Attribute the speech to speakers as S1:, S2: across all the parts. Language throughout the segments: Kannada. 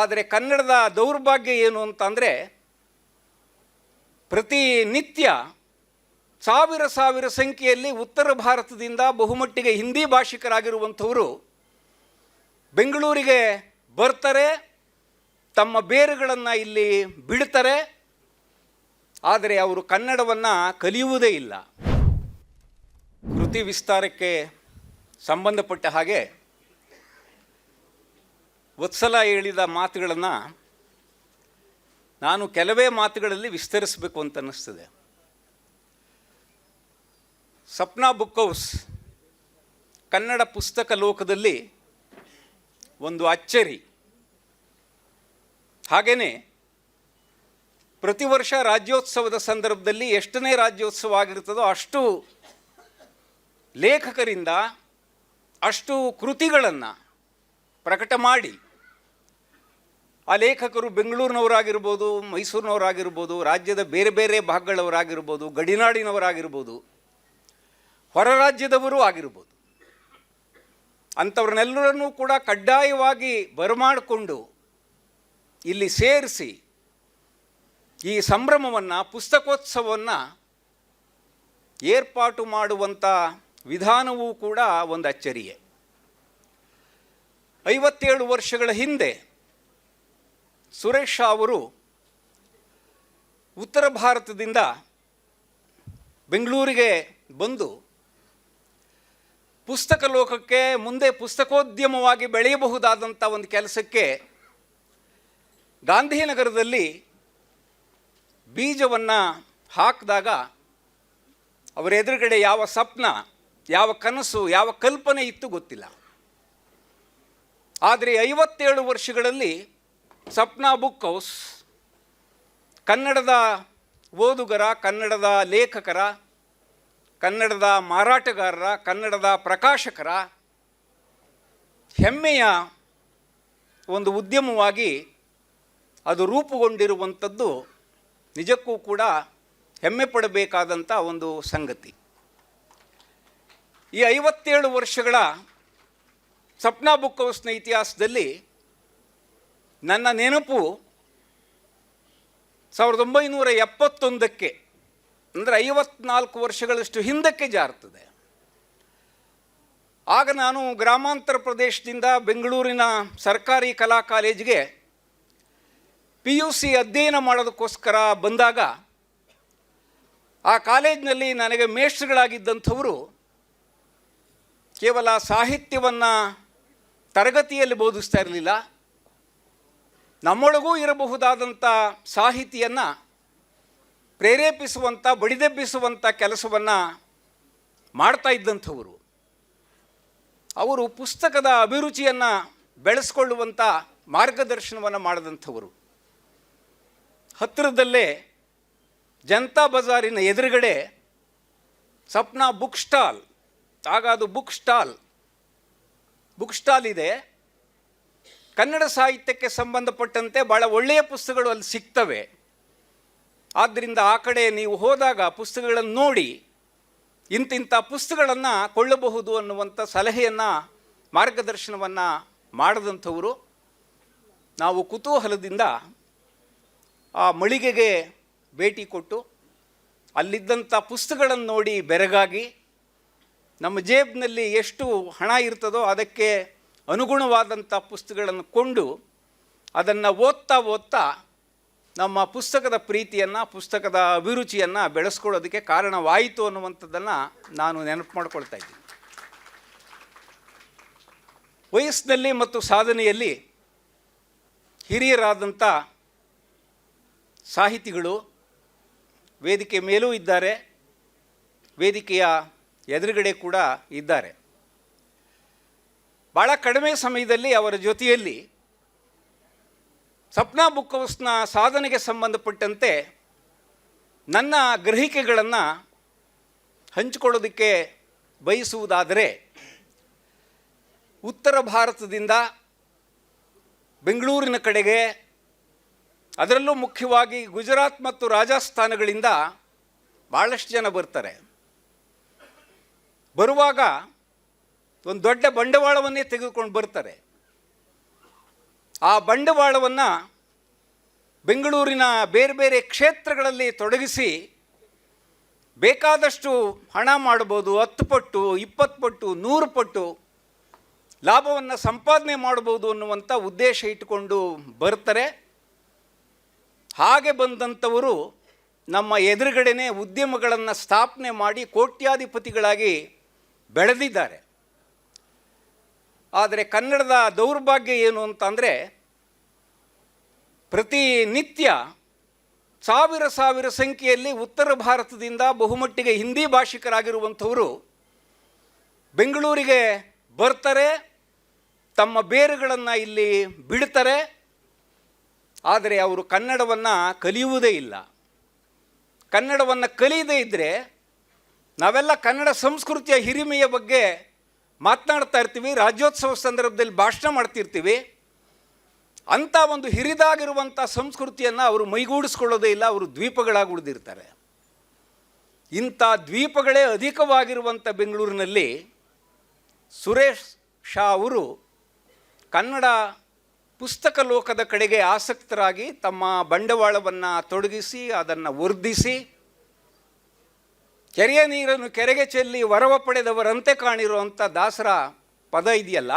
S1: ಆದರೆ ಕನ್ನಡದ ದೌರ್ಭಾಗ್ಯ ಏನು ಅಂತಂದರೆ ಪ್ರತಿನಿತ್ಯ ಸಾವಿರ ಸಾವಿರ ಸಂಖ್ಯೆಯಲ್ಲಿ ಉತ್ತರ ಭಾರತದಿಂದ ಬಹುಮಟ್ಟಿಗೆ ಹಿಂದಿ ಭಾಷಿಕರಾಗಿರುವಂಥವರು ಬೆಂಗಳೂರಿಗೆ ಬರ್ತಾರೆ, ತಮ್ಮ ಬೇರುಗಳನ್ನು ಇಲ್ಲಿ ಬಿಡ್ತಾರೆ ಆದರೆ ಅವರು ಕನ್ನಡವನ್ನು ಕಲಿಯುವುದೇ ಇಲ್ಲ. ಕೃತಿ ವಿಸ್ತಾರಕ್ಕೆ ಸಂಬಂಧಪಟ್ಟ ಹಾಗೆ ವತ್ಸಲ ಹೇಳಿದ ಮಾತುಗಳನ್ನು ನಾನು ಕೆಲವೇ ಮಾತುಗಳಲ್ಲಿ ವಿಸ್ತರಿಸಬೇಕು ಅಂತ ಅನ್ನಿಸ್ತದೆ. ಸಪ್ನಾ ಬುಕ್ ಹೌಸ್ ಕನ್ನಡ ಪುಸ್ತಕ ಲೋಕದಲ್ಲಿ ಒಂದು ಅಚ್ಚರಿ. ಹಾಗೆಯೇ ಪ್ರತಿ ವರ್ಷ ರಾಜ್ಯೋತ್ಸವದ ಸಂದರ್ಭದಲ್ಲಿ ಎಷ್ಟನೇ ರಾಜ್ಯೋತ್ಸವ ಆಗಿರ್ತದೋ ಅಷ್ಟು ಲೇಖಕರಿಂದ ಅಷ್ಟು ಕೃತಿಗಳನ್ನು ಪ್ರಕಟ ಮಾಡಿ ಆ ಲೇಖಕರು ಬೆಂಗಳೂರಿನವರಾಗಿರ್ಬೋದು, ಮೈಸೂರಿನವರಾಗಿರ್ಬೋದು, ರಾಜ್ಯದ ಬೇರೆ ಬೇರೆ ಭಾಗಗಳವರಾಗಿರ್ಬೋದು, ಗಡಿನಾಡಿನವರಾಗಿರ್ಬೋದು, ಹೊರ ರಾಜ್ಯದವರೂ ಆಗಿರ್ಬೋದು. ಅಂಥವ್ರನ್ನೆಲ್ಲರನ್ನೂ ಕೂಡ ಕಡ್ಡಾಯವಾಗಿ ಬರಮಾಡಿಕೊಂಡು ಇಲ್ಲಿ ಸೇರಿಸಿ ಈ ಸಂಭ್ರಮವನ್ನು, ಪುಸ್ತಕೋತ್ಸವವನ್ನು ಏರ್ಪಾಟು ಮಾಡುವಂಥ ವಿಧಾನವೂ ಕೂಡ ಒಂದು ಅಚ್ಚರಿಯೇ. ಐವತ್ತೇಳು ವರ್ಷಗಳ ಹಿಂದೆ ಸುರೇಶ್ ಅವರು ಉತ್ತರ ಭಾರತದಿಂದ ಬೆಂಗಳೂರಿಗೆ ಬಂದು ಪುಸ್ತಕ ಲೋಕಕ್ಕೆ ಮುಂದೆ ಪುಸ್ತಕೋದ್ಯಮವಾಗಿ ಬೆಳೆಯಬಹುದಾದಂಥ ಒಂದು ಕೆಲಸಕ್ಕೆ ಗಾಂಧಿನಗರದಲ್ಲಿ ಬೀಜವನ್ನು ಹಾಕಿದಾಗ ಅವರ ಎದುರುಗಡೆ ಯಾವ ಸ್ವಪ್ನ, ಯಾವ ಕನಸು, ಯಾವ ಕಲ್ಪನೆ ಇತ್ತು ಗೊತ್ತಿಲ್ಲ. ಆದರೆ ಐವತ್ತೇಳು ವರ್ಷಗಳಲ್ಲಿ ಸಪ್ನಾ ಬುಕ್ ಹೌಸ್, ಕನ್ನಡದ ಓದುಗರ, ಕನ್ನಡದ ಲೇಖಕರ, ಕನ್ನಡದ ಮಾರಾಟಗಾರರ, ಕನ್ನಡದ ಪ್ರಕಾಶಕರ ಹೆಮ್ಮೆಯ ಒಂದು ಉದ್ಯಮವಾಗಿ ಅದು ರೂಪುಗೊಂಡಿರುವಂಥದ್ದು ನಿಜಕ್ಕೂ ಕೂಡ ಹೆಮ್ಮೆ ಪಡಬೇಕಾದಂಥ ಒಂದು ಸಂಗತಿ. ಈ ಐವತ್ತೇಳು ವರ್ಷಗಳ ಸಪ್ನಾ ಬುಕ್ ಹೌಸ್ನ ಇತಿಹಾಸದಲ್ಲಿ ನನ್ನ ನೆನಪು ಸಾವಿರದ ಒಂಬೈನೂರ ಎಪ್ಪತ್ತೊಂದಕ್ಕೆ, ಅಂದರೆ ಐವತ್ನಾಲ್ಕು ವರ್ಷಗಳಷ್ಟು ಹಿಂದಕ್ಕೆ ಜಾರ್ತದೆ ಆಗ ನಾನು ಗ್ರಾಮಾಂತರ ಪ್ರದೇಶದಿಂದ ಬೆಂಗಳೂರಿನ ಸರ್ಕಾರಿ ಕಲಾ ಕಾಲೇಜಿಗೆ ಪಿ ಯು ಸಿ ಅಧ್ಯಯನ ಮಾಡೋದಕ್ಕೋಸ್ಕರ ಬಂದಾಗ, ಆ ಕಾಲೇಜಿನಲ್ಲಿ ನನಗೆ ಮೇಷ್ಟ್ರುಗಳಾಗಿದ್ದಂಥವರು ಕೇವಲ ಸಾಹಿತ್ಯವನ್ನು ತರಗತಿಯಲ್ಲಿ ಬೋಧಿಸ್ತಾ ಇರಲಿಲ್ಲ. ನಮ್ಮೊಳಗೂ ಇರಬಹುದಾದಂಥ ಸಾಹಿತಿಯನ್ನು ಪ್ರೇರೇಪಿಸುವಂಥ, ಬಡಿದೆಬ್ಬಿಸುವಂಥ ಕೆಲಸವನ್ನು ಮಾಡ್ತಾ ಇದ್ದಂಥವರು. ಅವರು ಪುಸ್ತಕದ ಅಭಿರುಚಿಯನ್ನು ಬೆಳೆಸ್ಕೊಳ್ಳುವಂಥ ಮಾರ್ಗದರ್ಶನವನ್ನು ಮಾಡಿದಂಥವರು. ಹತ್ತಿರದಲ್ಲೇ ಜನತಾ ಬಜಾರಿನ ಎದುರುಗಡೆ ಸಪ್ನಾ ಬುಕ್ ಸ್ಟಾಲ್ ಆಗ ಅದು ಬುಕ್ ಸ್ಟಾಲ್ ಬುಕ್ ಸ್ಟಾಲ್ ಇದೆ. ಕನ್ನಡ ಸಾಹಿತ್ಯಕ್ಕೆ ಸಂಬಂಧಪಟ್ಟಂತೆ ಭಾಳ ಒಳ್ಳೆಯ ಪುಸ್ತಕಗಳು ಅಲ್ಲಿ ಸಿಗ್ತವೆ. ಆದ್ದರಿಂದ ಆ ಕಡೆ ನೀವು ಹೋದಾಗ ಪುಸ್ತಕಗಳನ್ನು ನೋಡಿ ಇಂತಿಂಥ ಪುಸ್ತಕಗಳನ್ನು ಕೊಳ್ಳಬಹುದು ಅನ್ನುವಂಥ ಸಲಹೆಯನ್ನು, ಮಾರ್ಗದರ್ಶನವನ್ನು ಮಾಡಿದಂಥವರು ನಾವು ಕುತೂಹಲದಿಂದ ಆ ಮಳಿಗೆಗೆ ಭೇಟಿ ಕೊಟ್ಟು ಅಲ್ಲಿದ್ದಂಥ ಪುಸ್ತಕಗಳನ್ನು ನೋಡಿ ಬೆರಗಾಗಿ ನಮ್ಮ ಜೇಬ್ನಲ್ಲಿ ಎಷ್ಟು ಹಣ ಇರ್ತದೋ ಅದಕ್ಕೆ ಅನುಗುಣವಾದಂಥ ಪುಸ್ತಕಗಳನ್ನು ಕೊಂಡು ಅದನ್ನು ಓದ್ತಾ ಓದ್ತಾ ನಮ್ಮ ಪುಸ್ತಕದ ಪ್ರೀತಿಯನ್ನು, ಪುಸ್ತಕದ ಅಭಿರುಚಿಯನ್ನು ಬೆಳೆಸ್ಕೊಳ್ಳೋದಕ್ಕೆ ಕಾರಣವಾಯಿತು ಅನ್ನುವಂಥದ್ದನ್ನು ನಾನು ನೆನಪು ಮಾಡ್ಕೊಳ್ತಾ ಇದ್ದೀನಿ. ವಯಸ್ಸಿನಲ್ಲಿ ಮತ್ತು ಸಾಧನೆಯಲ್ಲಿ ಹಿರಿಯರಾದಂಥ ಸಾಹಿತಿಗಳು ವೇದಿಕೆ ಮೇಲೂ ಇದ್ದಾರೆ, ವೇದಿಕೆಯ ಎದುರುಗಡೆ ಕೂಡ ಇದ್ದಾರೆ. ಭಾಳ ಕಡಿಮೆ ಸಮಯದಲ್ಲಿ ಅವರ ಜೊತೆಯಲ್ಲಿ ಸಪ್ನಾ ಬುಕ್ ಹೌಸ್ನ ಸಾಧನೆಗೆ ಸಂಬಂಧಪಟ್ಟಂತೆ ನನ್ನ ಗ್ರಹಿಕೆಗಳನ್ನು ಹಂಚಿಕೊಳ್ಳೋದಕ್ಕೆ ಬಯಸುವುದಾದರೆ ಉತ್ತರ ಭಾರತದಿಂದ ಬೆಂಗಳೂರಿನ ಕಡೆಗೆ, ಅದರಲ್ಲೂ ಮುಖ್ಯವಾಗಿ ಗುಜರಾತ್ ಮತ್ತು ರಾಜಸ್ಥಾನಗಳಿಂದ ಭಾಳಷ್ಟು ಜನ ಬರ್ತಾರೆ. ಬರುವಾಗ ಒಂದು ದೊಡ್ಡ ಬಂಡವಾಳವನ್ನೇ ತೆಗೆದುಕೊಂಡು ಬರ್ತಾರೆ. ಆ ಬಂಡವಾಳವನ್ನು ಬೆಂಗಳೂರಿನ ಬೇರೆ ಬೇರೆ ಕ್ಷೇತ್ರಗಳಲ್ಲಿ ತೊಡಗಿಸಿ ಬೇಕಾದಷ್ಟು ಹಣ ಮಾಡ್ಬೋದು, ಹತ್ತು ಪಟ್ಟು, ಇಪ್ಪತ್ತು ಪಟ್ಟು, ನೂರು ಪಟ್ಟು ಲಾಭವನ್ನು ಸಂಪಾದನೆ ಮಾಡ್ಬೋದು ಅನ್ನುವಂಥ ಉದ್ದೇಶ ಇಟ್ಟುಕೊಂಡು ಬರ್ತಾರೆ. ಹಾಗೆ ಬಂದಂಥವರು ನಮ್ಮ ಎದುರುಗಡೆನೇ ಉದ್ಯಮಗಳನ್ನು ಸ್ಥಾಪನೆ ಮಾಡಿ ಕೋಟ್ಯಾಧಿಪತಿಗಳಾಗಿ ಬೆಳೆದಿದ್ದಾರೆ. ಆದರೆ ಕನ್ನಡದ ದೌರ್ಭಾಗ್ಯ ಏನು ಅಂತಂದರೆ ಪ್ರತಿನಿತ್ಯ ಸಾವಿರ ಸಾವಿರ ಸಂಖ್ಯೆಯಲ್ಲಿ ಉತ್ತರ ಭಾರತದಿಂದ ಬಹುಮಟ್ಟಿಗೆ ಹಿಂದಿ ಭಾಷಿಕರಾಗಿರುವಂಥವರು ಬೆಂಗಳೂರಿಗೆ ಬರ್ತಾರೆ, ತಮ್ಮ ಬೇರುಗಳನ್ನು ಇಲ್ಲಿ ಬಿಡ್ತಾರೆ ಆದರೆ ಅವರು ಕನ್ನಡವನ್ನು ಕಲಿಯುವುದೇ ಇಲ್ಲ. ಕನ್ನಡವನ್ನು ಕಲಿಯದೇ ಇದ್ದರೆ ನಾವೆಲ್ಲ ಕನ್ನಡ ಸಂಸ್ಕೃತಿಯ ಹಿರಿಮೆಯ ಬಗ್ಗೆ ಮಾತನಾಡ್ತಾ ಇರ್ತೀವಿ, ರಾಜ್ಯೋತ್ಸವ ಸಂದರ್ಭದಲ್ಲಿ ಭಾಷಣ ಮಾಡ್ತಿರ್ತೀವಿ. ಅಂಥ ಒಂದು ಹಿರಿದಾಗಿರುವಂಥ ಸಂಸ್ಕೃತಿಯನ್ನು ಅವರು ಮೈಗೂಡಿಸ್ಕೊಳ್ಳೋದೇ ಇಲ್ಲ, ಅವರು ದ್ವೀಪಗಳಾಗಿ ಉಳಿದಿರ್ತಾರೆ. ಇಂಥ ದ್ವೀಪಗಳೇ ಅಧಿಕವಾಗಿರುವಂಥ ಬೆಂಗಳೂರಿನಲ್ಲಿ ಸುರೇಶ್ ಶಾ ಅವರು ಕನ್ನಡ ಪುಸ್ತಕ ಲೋಕದ ಕಡೆಗೆ ಆಸಕ್ತರಾಗಿ ತಮ್ಮ ಬಂಡವಾಳವನ್ನು ತೊಡಗಿಸಿ, ಅದನ್ನು ವರ್ಧಿಸಿ ಕೆರೆಯ ನೀರನ್ನು ಕೆರೆಗೆ ಚೆಲ್ಲಿ ವರವ ಪಡೆದವರಂತೆ ಕಾಣಿರುವಂಥ ದಾಸರ ಪದ ಇದೆಯಲ್ಲ?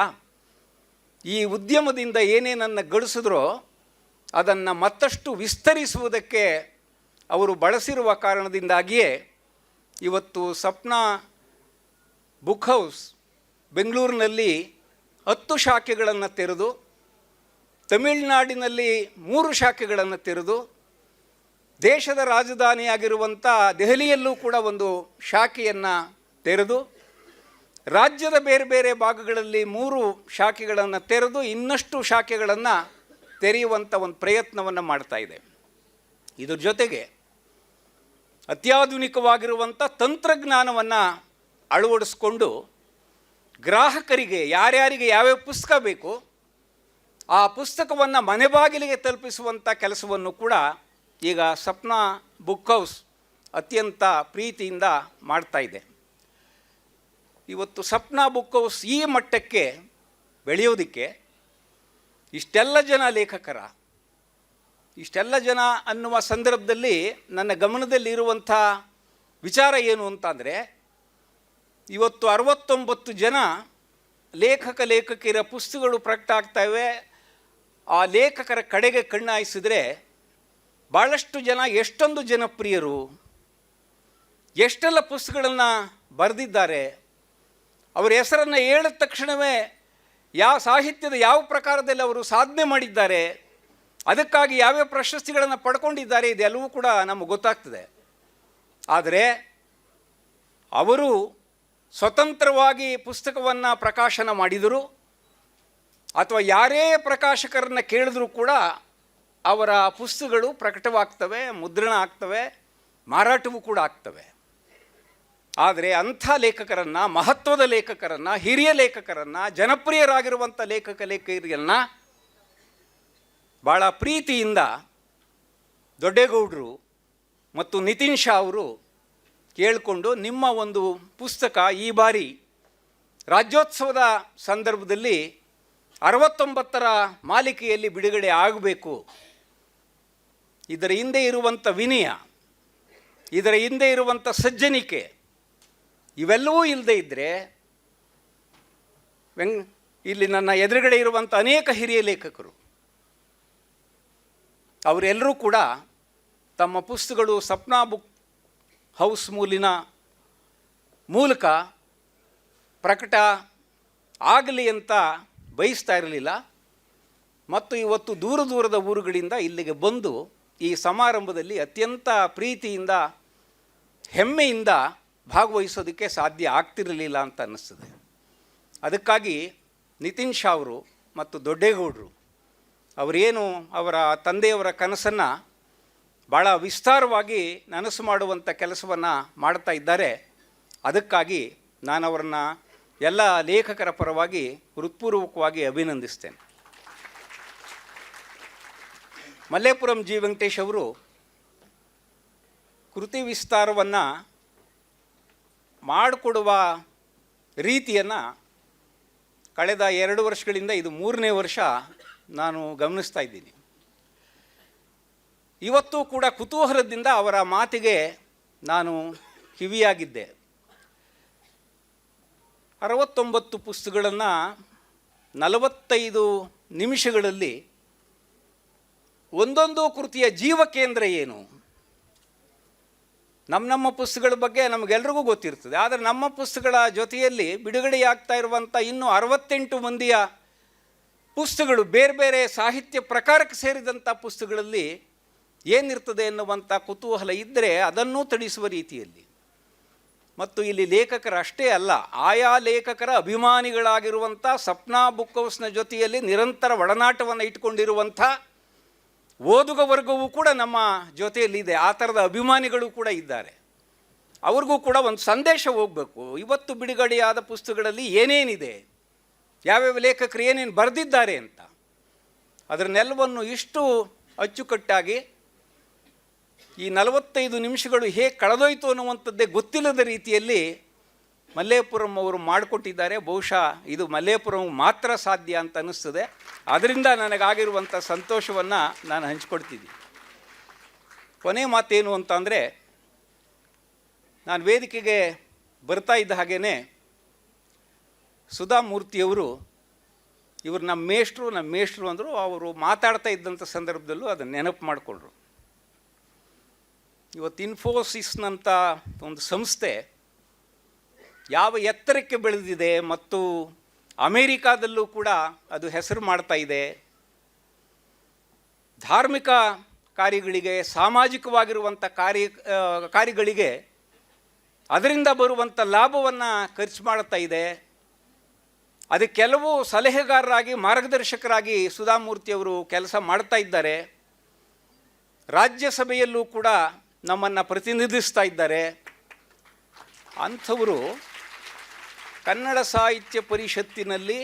S1: ಈ ಉದ್ಯಮದಿಂದ ಏನೇನನ್ನು ಗಳಿಸಿದ್ರೋ ಅದನ್ನು ಮತ್ತಷ್ಟು ವಿಸ್ತರಿಸುವುದಕ್ಕೆ ಅವರು ಬಳಸಿರುವ ಕಾರಣದಿಂದಾಗಿಯೇ ಇವತ್ತು ಸಪ್ನಾ ಬುಕ್ ಹೌಸ್ ಬೆಂಗಳೂರಿನಲ್ಲಿ ಹತ್ತು ಶಾಖೆಗಳನ್ನು ತೆರೆದು, ತಮಿಳುನಾಡಿನಲ್ಲಿ ಮೂರು ಶಾಖೆಗಳನ್ನು ತೆರೆದು ದೇಶದ ರಾಜಧಾನಿಯಾಗಿರುವಂಥ ದೆಹಲಿಯಲ್ಲೂ ಕೂಡ ಒಂದು ಶಾಖೆಯನ್ನು ತೆರೆದು, ರಾಜ್ಯದ ಬೇರೆ ಬೇರೆ ಭಾಗಗಳಲ್ಲಿ ಮೂರು ಶಾಖೆಗಳನ್ನು ತೆರೆದು ಇನ್ನಷ್ಟು ಶಾಖೆಗಳನ್ನು ತೆರೆಯುವಂಥ ಒಂದು ಪ್ರಯತ್ನವನ್ನು ಮಾಡ್ತಾ ಇದೆ. ಇದ್ರ ಜೊತೆಗೆ ಅತ್ಯಾಧುನಿಕವಾಗಿರುವಂಥ ತಂತ್ರಜ್ಞಾನವನ್ನು ಅಳವಡಿಸ್ಕೊಂಡು ಗ್ರಾಹಕರಿಗೆ ಯಾರ್ಯಾರಿಗೆ ಯಾವ್ಯಾವ ಪುಸ್ತಕ ಬೇಕು, ಆ ಪುಸ್ತಕವನ್ನು ಮನೆ ಬಾಗಿಲಿಗೆ ತಲುಪಿಸುವಂಥ ಕೆಲಸವನ್ನು ಕೂಡ ಈಗ ಸಪ್ನ ಬುಕ್ ಹೌಸ್ ಅತ್ಯಂತ ಪ್ರೀತಿಯಿಂದ ಮಾಡ್ತಾ ಇದೆ. ಇವತ್ತು ಸಪ್ನ ಬುಕ್ ಹೌಸ್ ಈ ಮಟ್ಟಕ್ಕೆ ಬೆಳೆಯೋದಕ್ಕೆ ಇಷ್ಟೆಲ್ಲ ಜನ ಲೇಖಕರ, ಇಷ್ಟೆಲ್ಲ ಜನ ಅನ್ನುವ ಸಂದರ್ಭದಲ್ಲಿ ನನ್ನ ಗಮನದಲ್ಲಿ ಇರುವಂಥ ವಿಚಾರ ಏನು ಅಂತಂದರೆ, ಇವತ್ತು ಅರವತ್ತೊಂಬತ್ತು ಜನ ಲೇಖಕ ಲೇಖಕಿಯರ ಪುಸ್ತಕಗಳು ಪ್ರಕಟ ಆಗ್ತಾಯಿವೆ ಆ ಲೇಖಕರ ಕಡೆಗೆ ಕಣ್ಣಾಯಿಸಿದರೆ ಭಾಳಷ್ಟು ಜನ, ಎಷ್ಟೊಂದು ಜನಪ್ರಿಯರು, ಎಷ್ಟೆಲ್ಲ ಪುಸ್ತಕಗಳನ್ನು ಬರೆದಿದ್ದಾರೆ, ಅವರ ಹೆಸರನ್ನು ಹೇಳಿದ ತಕ್ಷಣವೇ ಯಾವ ಸಾಹಿತ್ಯದ ಯಾವ ಪ್ರಕಾರದಲ್ಲಿ ಅವರು ಸಾಧನೆ ಮಾಡಿದ್ದಾರೆ, ಅದಕ್ಕಾಗಿ ಯಾವ್ಯಾವ ಪ್ರಶಸ್ತಿಗಳನ್ನು ಪಡ್ಕೊಂಡಿದ್ದಾರೆ, ಇದೆಲ್ಲವೂ ಕೂಡ ನಮಗೆ ಗೊತ್ತಾಗ್ತದೆ. ಆದರೆ, ಅವರು ಸ್ವತಂತ್ರವಾಗಿ ಪುಸ್ತಕವನ್ನು ಪ್ರಕಾಶನ ಮಾಡಿದರು, ಅಥವಾ ಯಾರೇ ಪ್ರಕಾಶಕರನ್ನು ಕೇಳಿದ್ರೂ ಕೂಡ ಅವರ ಪುಸ್ತಕಗಳು ಪ್ರಕಟವಾಗ್ತವೆ, ಮುದ್ರಣ ಆಗ್ತವೆ, ಮಾರಾಟವೂ ಕೂಡ ಆಗ್ತವೆ. ಆದರೆ ಅಂಥ ಲೇಖಕರನ್ನು, ಮಹತ್ವದ ಲೇಖಕರನ್ನು, ಹಿರಿಯ ಲೇಖಕರನ್ನು, ಜನಪ್ರಿಯರಾಗಿರುವಂಥ ಲೇಖಕ ಲೇಖಕರಿಯನ್ನು ಭಾಳ ಪ್ರೀತಿಯಿಂದ ದೊಡ್ಡೇಗೌಡರು ಮತ್ತು ನಿತಿನ್ ಶಾ ಅವರು ಕೇಳಿಕೊಂಡು ನಿಮ್ಮ ಒಂದು ಪುಸ್ತಕ ಈ ಬಾರಿ ರಾಜ್ಯೋತ್ಸವದ ಸಂದರ್ಭದಲ್ಲಿ ಅರವತ್ತೊಂಬತ್ತರ ಮಾಲಿಕೆಯಲ್ಲಿ ಬಿಡುಗಡೆ ಆಗಬೇಕು ಇದರ ಹಿಂದೆ ಇರುವಂಥ ವಿನಯ, ಇದರ ಹಿಂದೆ ಇರುವಂಥ ಸಜ್ಜನಿಕೆ, ಇವೆಲ್ಲವೂ ಇಲ್ಲದೆ ಇದ್ದರೆ ವೆಂಗ್ ಇಲ್ಲಿ ನನ್ನ ಎದುರುಗಡೆ ಇರುವಂಥ ಅನೇಕ ಹಿರಿಯ ಲೇಖಕರು, ಅವರೆಲ್ಲರೂ ಕೂಡ ತಮ್ಮ ಪುಸ್ತಕಗಳು ಸಪ್ನಾ ಬುಕ್ ಹೌಸ್ ಮೂಲಿನ ಮೂಲಕ ಪ್ರಕಟ ಆಗಲಿ ಅಂತ ಬಯಸ್ತಾ ಇರಲಿಲ್ಲ. ಮತ್ತು ಇವತ್ತು ದೂರ ದೂರದ ಊರುಗಳಿಂದ ಇಲ್ಲಿಗೆ ಬಂದು ಈ ಸಮಾರಂಭದಲ್ಲಿ ಅತ್ಯಂತ ಪ್ರೀತಿಯಿಂದ, ಹೆಮ್ಮೆಯಿಂದ ಭಾಗವಹಿಸೋದಕ್ಕೆ ಸಾಧ್ಯ ಆಗ್ತಿರಲಿಲ್ಲ ಅಂತ ಅನ್ನಿಸ್ತದೆ. ಅದಕ್ಕಾಗಿ ನಿತಿನ್ ಶಾ ಅವರು ಮತ್ತು ದೊಡ್ಡೇಗೌಡರು ಅವರೇನು ಅವರ ತಂದೆಯವರ ಕನಸನ್ನು ಭಾಳ ವಿಸ್ತಾರವಾಗಿ ನನಸು ಮಾಡುವಂಥ ಕೆಲಸವನ್ನು ಮಾಡ್ತಾ ಇದ್ದಾರೆ. ಅದಕ್ಕಾಗಿ ನಾನು ಅವರನ್ನು ಎಲ್ಲ ಲೇಖಕರ ಪರವಾಗಿ ಹೃತ್ಪೂರ್ವಕವಾಗಿ ಅಭಿನಂದಿಸ್ತೇನೆ. ಮಲ್ಲೇಪುರಂ ಜಿ ವೆಂಕಟೇಶ್ ಅವರು ಕೃತಿ ವಿಸ್ತಾರವನ್ನು ಮಾಡಿಕೊಡುವ ರೀತಿಯನ್ನು ಕಳೆದ ಎರಡು ವರ್ಷಗಳಿಂದ ಇದು ಮೂರನೇ ವರ್ಷ ನಾನು ಗಮನಿಸ್ತಾ ಇದ್ದೀನಿ. ಇವತ್ತು ಕೂಡ ಕುತೂಹಲದಿಂದ ಅವರ ಮಾತಿಗೆ ನಾನು ಕಿವಿಯಾಗಿದ್ದೆ. ಅರವತ್ತೊಂಬತ್ತು ಪುಸ್ತಕಗಳನ್ನು ನಲವತ್ತೈದು ನಿಮಿಷಗಳಲ್ಲಿ ಒಂದೊಂದು ಕೃತಿಯ ಜೀವ ಕೇಂದ್ರ ಏನು? ನಮ್ಮ ನಮ್ಮ ಪುಸ್ತಕಗಳ ಬಗ್ಗೆ ನಮಗೆಲ್ರಿಗೂ ಗೊತ್ತಿರ್ತದೆ. ಆದರೆ ನಮ್ಮ ಪುಸ್ತಕಗಳ ಜೊತೆಯಲ್ಲಿ ಬಿಡುಗಡೆಯಾಗ್ತಾ ಇರುವಂಥ ಇನ್ನೂ ಅರವತ್ತೆಂಟು ಮಂದಿಯ ಪುಸ್ತಕಗಳು, ಬೇರೆ ಬೇರೆ ಸಾಹಿತ್ಯ ಪ್ರಕಾರಕ್ಕೆ ಸೇರಿದಂಥ ಪುಸ್ತಕಗಳಲ್ಲಿ ಏನಿರ್ತದೆ ಎನ್ನುವಂಥ ಕುತೂಹಲ ಇದ್ದರೆ ಅದನ್ನೂ ತಡಿಸುವ ರೀತಿಯಲ್ಲಿ. ಮತ್ತು ಇಲ್ಲಿ ಲೇಖಕರ ಅಷ್ಟೇ ಅಲ್ಲ, ಆಯಾ ಲೇಖಕರ ಅಭಿಮಾನಿಗಳಾಗಿರುವಂಥ ಸಪ್ನಾ ಬುಕ್ ಹೌಸ್ನ ಜೊತೆಯಲ್ಲಿ ನಿರಂತರ ಒಡನಾಟವನ್ನು ಇಟ್ಕೊಂಡಿರುವಂಥ ಓದುಗ ವರ್ಗವೂ ಕೂಡ ನಮ್ಮ ಜೊತೆಯಲ್ಲಿದೆ. ಆ ಥರದ ಅಭಿಮಾನಿಗಳು ಕೂಡ ಇದ್ದಾರೆ. ಅವ್ರಿಗೂ ಕೂಡ ಒಂದು ಸಂದೇಶ ಹೋಗಬೇಕು. ಇವತ್ತು ಬಿಡುಗಡೆಯಾದ ಪುಸ್ತಕಗಳಲ್ಲಿ ಏನೇನಿದೆ? ಯಾವ್ಯಾವ ಲೇಖಕರು ಏನೇನು ಬರೆದಿದ್ದಾರೆ ಅಂತ. ಅದರ ನೆಲವನ್ನು ಇಷ್ಟು ಅಚ್ಚುಕಟ್ಟಾಗಿ ಈ ನಲವತ್ತೈದು ನಿಮಿಷಗಳು ಹೇಗೆ ಕಳೆದೋಯ್ತು ಅನ್ನುವಂಥದ್ದೇ ಗೊತ್ತಿಲ್ಲದ ರೀತಿಯಲ್ಲಿ ಮಲ್ಲೇಪುರಂ ಅವರು ಮಾಡಿಕೊಟ್ಟಿದ್ದಾರೆ. ಬಹುಶಃ ಇದು ಮಲ್ಲೇಪುರಂ ಮಾತ್ರ ಸಾಧ್ಯ ಅಂತ ಅನ್ನಿಸ್ತದೆ. ಅದರಿಂದ ನನಗಾಗಿರುವಂಥ ಸಂತೋಷವನ್ನು ನಾನು ಹಂಚಿಕೊಡ್ತಿದ್ದೀನಿ ಕೊನೆ ಮಾತೇನು ಅಂತಂದರೆ, ನಾನು ವೇದಿಕೆಗೆ ಬರ್ತಾ ಇದ್ದ ಹಾಗೇ ಸುಧಾಮೂರ್ತಿಯವರು ಇವರು ನಮ್ಮ ಮೇಷ್ಟ್ರು ನಮ್ಮ ಮೇಷ್ಟ್ರು ಅಂದರು ಅವರು ಮಾತಾಡ್ತಾ ಇದ್ದಂಥ ಸಂದರ್ಭದಲ್ಲೂ ಅದನ್ನು ನೆನಪು ಮಾಡಿಕೊಂಡ್ರು ಇವತ್ತು ಇನ್ಫೋಸಿಸ್ನಂಥ ಒಂದು ಸಂಸ್ಥೆ ಯಾವ ಎತ್ತರಕ್ಕೆ ಬೆಳೆದಿದೆ ಮತ್ತು ಅಮೇರಿಕಾದಲ್ಲೂ ಕೂಡ ಅದು ಹೆಸರು ಮಾಡ್ತಾ ಇದೆ. ಧಾರ್ಮಿಕ ಕಾರ್ಯಗಳಿಗೆ, ಸಾಮಾಜಿಕವಾಗಿರುವಂಥ ಕಾರ್ಯ ಕಾರ್ಯಗಳಿಗೆ ಅದರಿಂದ ಬರುವಂಥ ಲಾಭವನ್ನು ಖರ್ಚು ಮಾಡ್ತಾ ಇದೆ. ಅದು ಕೆಲವು ಸಲಹೆಗಾರರಾಗಿ, ಮಾರ್ಗದರ್ಶಕರಾಗಿ ಸುಧಾಮೂರ್ತಿಯವರು ಕೆಲಸ ಮಾಡ್ತಾ ಇದ್ದಾರೆ. ರಾಜ್ಯಸಭೆಯಲ್ಲೂ ಕೂಡ ನಮ್ಮನ್ನು ಪ್ರತಿನಿಧಿಸ್ತಾ ಇದ್ದಾರೆ. ಅಂಥವರು ಕನ್ನಡ ಸಾಹಿತ್ಯ ಪರಿಷತ್ತಿನಲ್ಲಿ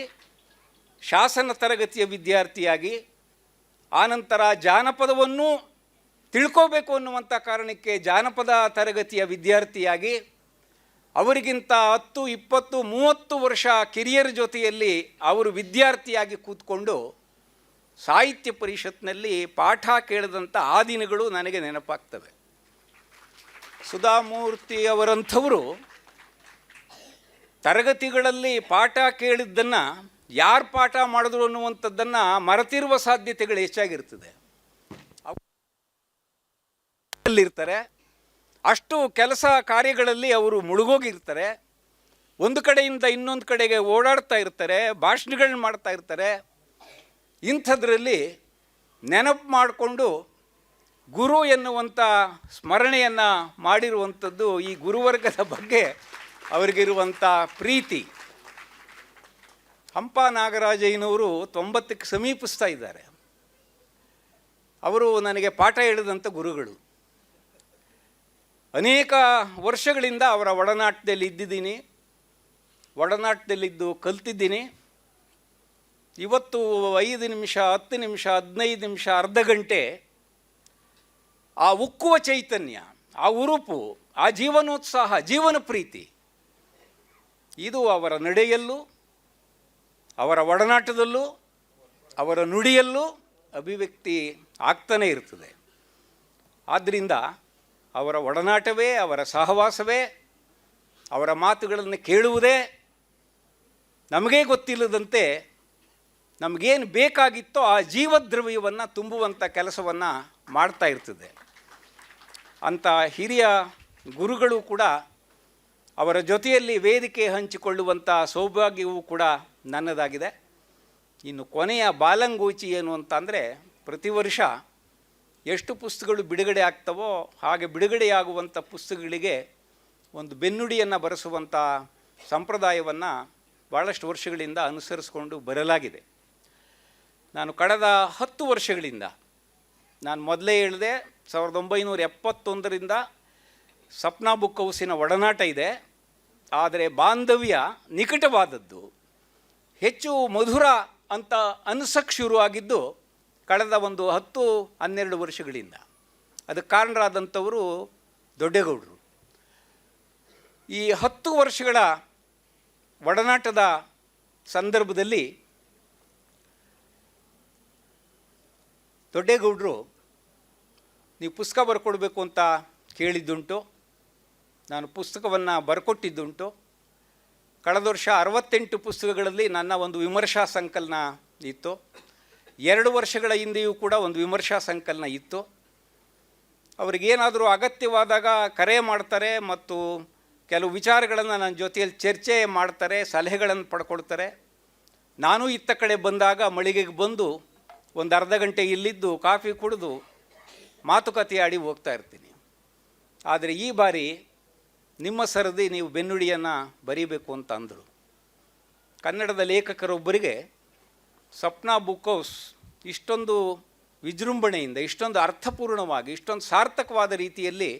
S1: ಶಾಸನ ತರಗತಿಯ ವಿದ್ಯಾರ್ಥಿಯಾಗಿ ಆನಂತರ ಜಾನಪದವನ್ನು ತಿಳ್ಕೋಬೇಕು ಅನ್ನುವಂಥ ಕಾರಣಕ್ಕೆ ಜಾನಪದ ತರಗತಿಯ ವಿದ್ಯಾರ್ಥಿಯಾಗಿ ಅವರಿಗಿಂತ ಹತ್ತು, ಇಪ್ಪತ್ತು, ಮೂವತ್ತು ವರ್ಷ ಕಿರಿಯರ ಜೊತೆಯಲ್ಲಿ ಅವರು ವಿದ್ಯಾರ್ಥಿಯಾಗಿ ಕೂತ್ಕೊಂಡು ಸಾಹಿತ್ಯ ಪರಿಷತ್ನಲ್ಲಿ ಪಾಠ ಕೇಳಿದಂಥ ಆ ದಿನಗಳು ನನಗೆ ನೆನಪಾಗ್ತವೆ. ಸುಧಾಮೂರ್ತಿ ಅವರಂಥವರು ತರಗತಿಗಳಲ್ಲಿ ಪಾಠ ಕೇಳಿದ್ದನ್ನು ಯಾರು ಪಾಠ ಮಾಡಿದ್ರು ಅನ್ನುವಂಥದ್ದನ್ನು ಮರೆತಿರುವ ಸಾಧ್ಯತೆಗಳು ಹೆಚ್ಚಾಗಿರ್ತದೆ. ಇರ್ತಾರೆ ಅಷ್ಟು ಕೆಲಸ ಕಾರ್ಯಗಳಲ್ಲಿ ಅವರು ಮುಳುಗೋಗಿರ್ತಾರೆ. ಒಂದು ಕಡೆಯಿಂದ ಇನ್ನೊಂದು ಕಡೆಗೆ ಓಡಾಡ್ತಾ ಇರ್ತಾರೆ ಭಾಷಣಗಳನ್ನ ಮಾಡ್ತಾ ಇರ್ತಾರೆ. ಇಂಥದ್ರಲ್ಲಿ ನೆನಪು ಮಾಡಿಕೊಂಡು ಗುರು ಎನ್ನುವಂಥ ಸ್ಮರಣೆಯನ್ನು ಮಾಡಿರುವಂಥದ್ದು ಈ ಗುರುವರ್ಗದ ಬಗ್ಗೆ ಅವರಿಗಿರುವಂಥ ಪ್ರೀತಿ. ಹಂಪ ನಾಗರಾಜಯ್ಯನವರು ತೊಂಬತ್ತಕ್ಕೆ ಸಮೀಪಿಸ್ತಾ ಇದ್ದಾರೆ. ಅವರು ನನಗೆ ಪಾಠ ಹೇಳಿದಂಥ ಗುರುಗಳು. ಅನೇಕ ವರ್ಷಗಳಿಂದ ಅವರ ಒಡನಾಟದಲ್ಲಿ ಇದ್ದಿದ್ದೀನಿ. ಒಡನಾಟದಲ್ಲಿದ್ದು ಕಲ್ತಿದ್ದೀನಿ. ಇವತ್ತು ಐದು ನಿಮಿಷ, ಹತ್ತು ನಿಮಿಷ, ಹದಿನೈದು ನಿಮಿಷ, ಅರ್ಧ ಗಂಟೆ ಆ ಉಕ್ಕುವ ಚೈತನ್ಯ, ಆ ಉರುಪು, ಆ ಜೀವನೋತ್ಸಾಹ, ಜೀವನ ಪ್ರೀತಿ ಇದು ಅವರ ನಡೆಯಲ್ಲೂ, ಅವರ ಒಡನಾಟದಲ್ಲೂ, ಅವರ ನುಡಿಯಲ್ಲೂ ಅಭಿವ್ಯಕ್ತಿ ಆಗ್ತಾನೇ ಇರ್ತದೆ. ಆದ್ದರಿಂದ ಅವರ ಒಡನಾಟವೇ, ಅವರ ಸಹವಾಸವೇ, ಅವರ ಮಾತುಗಳನ್ನು ಕೇಳುವುದೇ ನಮಗೇ ಗೊತ್ತಿಲ್ಲದಂತೆ ನಮಗೇನು ಬೇಕಾಗಿತ್ತೋ ಆ ಜೀವದ್ರವ್ಯವನ್ನು ತುಂಬುವಂಥ ಕೆಲಸವನ್ನು ಮಾಡ್ತಾ ಇರ್ತದೆ. ಅಂಥ ಹಿರಿಯ ಗುರುಗಳು ಕೂಡ ಅವರ ಜೊತೆಯಲ್ಲಿ ವೇದಿಕೆ ಹಂಚಿಕೊಳ್ಳುವಂಥ ಸೌಭಾಗ್ಯವೂ ಕೂಡ ನನ್ನದಾಗಿದೆ. ಇನ್ನು ಕೊನೆಯ ಬಾಲಂಗೂಚಿ ಏನು ಅಂತಂದರೆ ಪ್ರತಿ ವರ್ಷ ಎಷ್ಟು ಪುಸ್ತಕಗಳು ಬಿಡುಗಡೆ ಆಗ್ತವೋ ಹಾಗೆ ಬಿಡುಗಡೆಯಾಗುವಂಥ ಪುಸ್ತಕಗಳಿಗೆ ಒಂದು ಬೆನ್ನುಡಿಯನ್ನು ಬರೆಸುವಂಥ ಸಂಪ್ರದಾಯವನ್ನು ಭಾಳಷ್ಟು ವರ್ಷಗಳಿಂದ ಅನುಸರಿಸಿಕೊಂಡು ಬರಲಾಗಿದೆ. ನಾನು ಕಳೆದ ಹತ್ತು ವರ್ಷಗಳಿಂದ, ನಾನು ಮೊದಲೇ ಹೇಳಿದೆ, ಸಾವಿರದ ಒಂಬೈನೂರ ಎಪ್ಪತ್ತೊಂದರಿಂದ ಸಪ್ನಾ ಬುಕ್ ಹೌಸಿನ ಒಡನಾಟ ಇದೆ, ಆದರೆ ಬಾಂಧವ್ಯ ನಿಕಟವಾದದ್ದು. ಹೆಚ್ಚು ಮಧುರ ಅಂತ ಅನ್ಸಕ್ಕೆ ಶುರುವಾಗಿದ್ದು ಕಳೆದ ಒಂದು ಹತ್ತು, ಹನ್ನೆರಡು ವರ್ಷಗಳಿಂದ. ಅದಕ್ಕೆ ಕಾರಣರಾದಂಥವರು ದೊಡ್ಡೇಗೌಡರು. ಈ ಹತ್ತು ವರ್ಷಗಳ ಒಡನಾಟದ ಸಂದರ್ಭದಲ್ಲಿ ದೊಡ್ಡೇಗೌಡರು, ನೀವು ಪುಸ್ತಕ ಬರ್ಕೊಡ್ಬೇಕು ಅಂತ ಕೇಳಿದ್ದುಂಟು. ನಾನು ಪುಸ್ತಕವನ್ನು ಬರ್ಕೊಟ್ಟಿದ್ದುಂಟು. ಕಳೆದ ವರ್ಷ ಅರವತ್ತೆಂಟು ಪುಸ್ತಕಗಳಲ್ಲಿ ನನ್ನ ಒಂದು ವಿಮರ್ಶಾ ಸಂಕಲನ ಇತ್ತು. ಎರಡು ವರ್ಷಗಳ ಹಿಂದೆಯೂ ಕೂಡ ಒಂದು ವಿಮರ್ಶಾ ಸಂಕಲನ ಇತ್ತು. ಅವರಿಗೇನಾದರೂ ಅಗತ್ಯವಾದಾಗ ಕರೆ ಮಾಡ್ತಾರೆ ಮತ್ತು ಕೆಲವು ವಿಚಾರಗಳನ್ನು ನನ್ನ ಜೊತೆಯಲ್ಲಿ ಚರ್ಚೆ ಮಾಡ್ತಾರೆ, ಸಲಹೆಗಳನ್ನು ಪಡ್ಕೊಳ್ತಾರೆ. ನಾನು ಇತ್ತ ಕಡೆ ಬಂದಾಗ ಮಳಿಗೆಗೆ ಬಂದು ಒಂದು ಅರ್ಧ ಗಂಟೆ ಇಲ್ಲಿದ್ದು ಕಾಫಿ ಕುಡಿದು ಮಾತುಕತೆ ಆಡಿ ಹೋಗ್ತಾ ಇರ್ತೀನಿ. ಆದರೆ ಈ ಬಾರಿ ನಿಮ್ಮ ಸರದಿ ನೀವು ಬೆನ್ನುಡಿಯನ್ನು ಬರೀಬೇಕು ಅಂತ ಅಂದರು. ಕನ್ನಡದ ಲೇಖಕರೊಬ್ಬರಿಗೆ ಸ್ವಪ್ನ ಬುಕ್ ಹೌಸ್ ಇಷ್ಟೊಂದು ವಿಜೃಂಭಣೆಯಿಂದ, ಇಷ್ಟೊಂದು ಅರ್ಥಪೂರ್ಣವಾಗಿ, ಇಷ್ಟೊಂದು ಸಾರ್ಥಕವಾದ ರೀತಿಯಲ್ಲಿ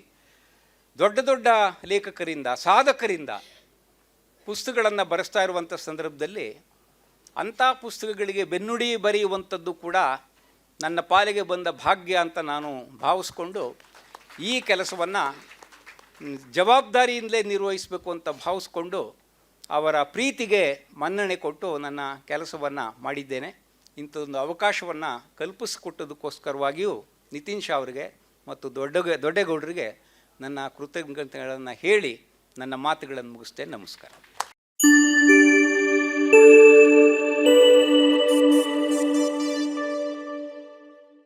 S1: ದೊಡ್ಡ ದೊಡ್ಡ ಲೇಖಕರಿಂದ, ಸಾಧಕರಿಂದ ಪುಸ್ತಕಗಳನ್ನು ಬರೆಸ್ತಾ ಇರುವಂಥ ಸಂದರ್ಭದಲ್ಲಿ ಅಂಥ ಪುಸ್ತಕಗಳಿಗೆ ಬೆನ್ನುಡಿ ಬರೆಯುವಂಥದ್ದು ಕೂಡ ನನ್ನ ಪಾಲಿಗೆ ಬಂದ ಭಾಗ್ಯ ಅಂತ ನಾನು ಭಾವಿಸ್ಕೊಂಡು ಈ ಕೆಲಸವನ್ನು ಜವಾಬ್ದಾರಿಯಿಂದಲೇ ನಿರ್ವಹಿಸಬೇಕು ಅಂತ ಭಾವಿಸ್ಕೊಂಡು ಅವರ ಪ್ರೀತಿಗೆ ಮನ್ನಣೆ ಕೊಟ್ಟು ನನ್ನ ಕೆಲಸವನ್ನು ಮಾಡಿದ್ದೇನೆ. ಇಂಥದೊಂದು ಅವಕಾಶವನ್ನು ಕಲ್ಪಿಸಿಕೊಟ್ಟದಕ್ಕೋಸ್ಕರವಾಗಿಯೂ ನಿತಿನ್ ಶಾ ಅವರಿಗೆ ಮತ್ತು ದೊಡ್ಡ ದೊಡ್ಡಗೌಡರಿಗೆ ನನ್ನ ಕೃತಜ್ಞತೆಗಳನ್ನು ಹೇಳಿ ನನ್ನ ಮಾತುಗಳನ್ನು ಮುಗಿಸ್ತೇನೆ. ನಮಸ್ಕಾರ.